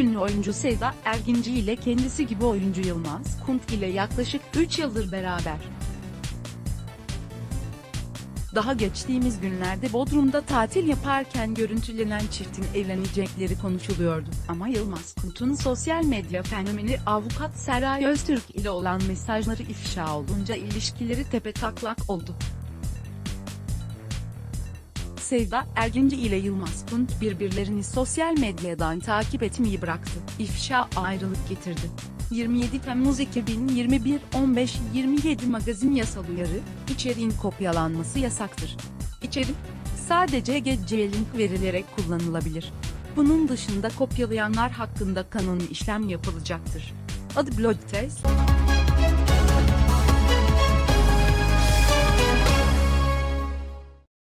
ünlü oyuncu Sevda Erginci ile kendisi gibi oyuncu Yılmaz Kunt ile yaklaşık 3 yıldır beraber. Daha geçtiğimiz günlerde Bodrum'da tatil yaparken görüntülenen çiftin evlenecekleri konuşuluyordu. Ama Yılmaz Kunt'un sosyal medya fenomeni avukat Seray Öztürk ile olan mesajları ifşa olunca ilişkileri tepetaklak oldu. Sevda Erginci ile Yılmaz Kunt birbirlerini sosyal medyadan takip etmeyi bıraktı. İfşa ayrılık getirdi. 27 Temmuz 2021 15-27 magazin yasal uyarı, içeriğin kopyalanması yasaktır. İçerik, sadece GC link verilerek kullanılabilir. Bunun dışında kopyalayanlar hakkında kanuni işlem yapılacaktır. Adı Blog Test